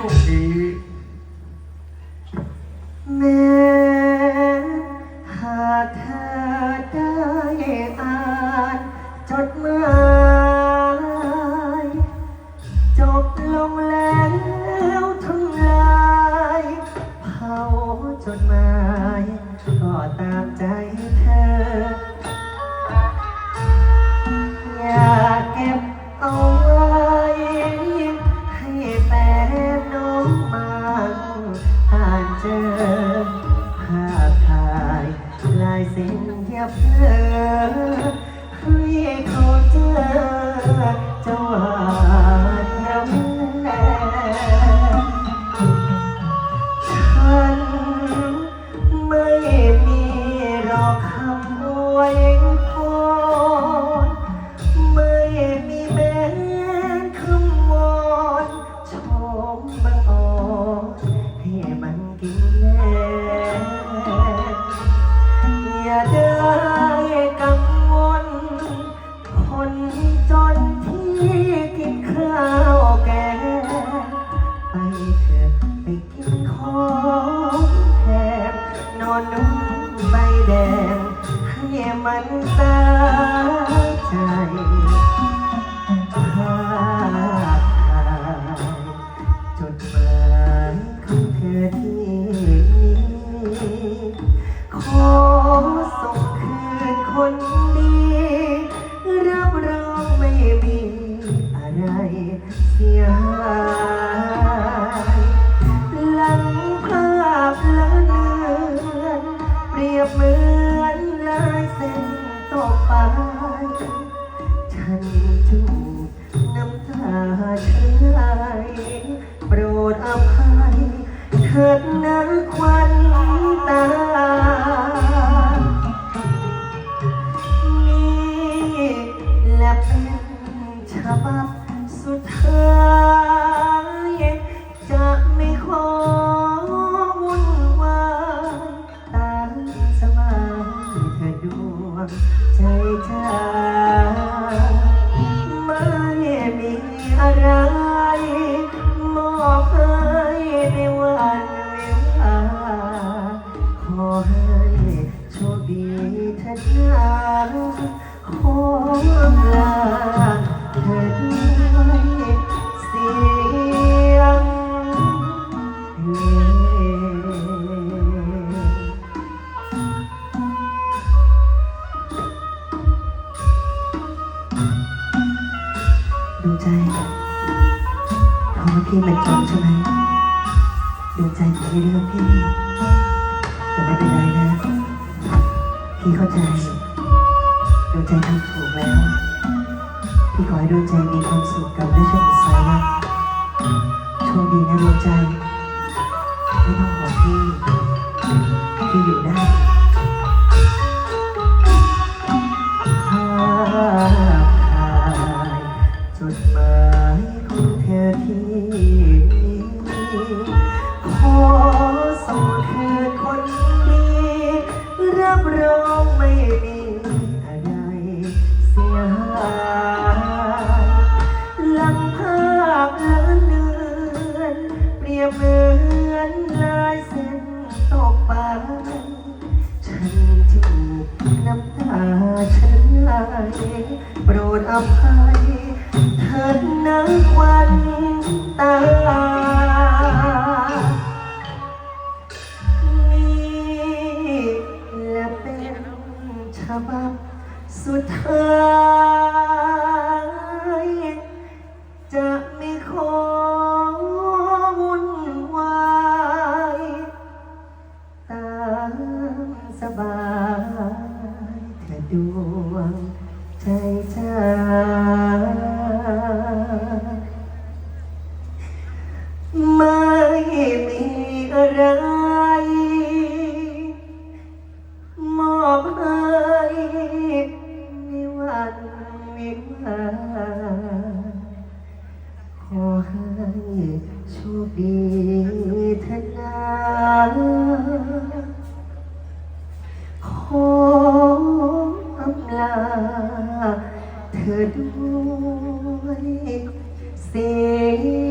ช่วงนี้แม้หากเธอได้อ่านจดหมาย คนดีรับรองไม่มีอะไรเสีย ใจจ้าไม่มีอะไร มอบให้ในวันวิวาขอให้โชคดีเถิดนะขอลาเธอด้วยเสีย ดูใจเพราะว่าพี่มันจนใช่ไหมดูใจผมไม่เลือกพี่แต่ไม่เป็นไรนะ พี่เข้าใจดวงใจทำถูกแล้ว พี่ขอให้ดวงใจมีความสุขกับเรื่องสดใสนะโชคดีนะดวงใจ ไม่ต้องห่วงพี่ พี่อยู่ได้ คนนดีรับรองไม่มีอะไรเสียหายหลังภาพละเลือนเปรียบเหมือนลายเส้นตกไปฉันจูบน้ำตาฉันไหลโปรดอภัยเถิดนะควันตา ท้ายจะไม่ขอวุ่นวายตามสบายเธอดวงใจจ้าไม่มีอะไร เธอด้วยเสีย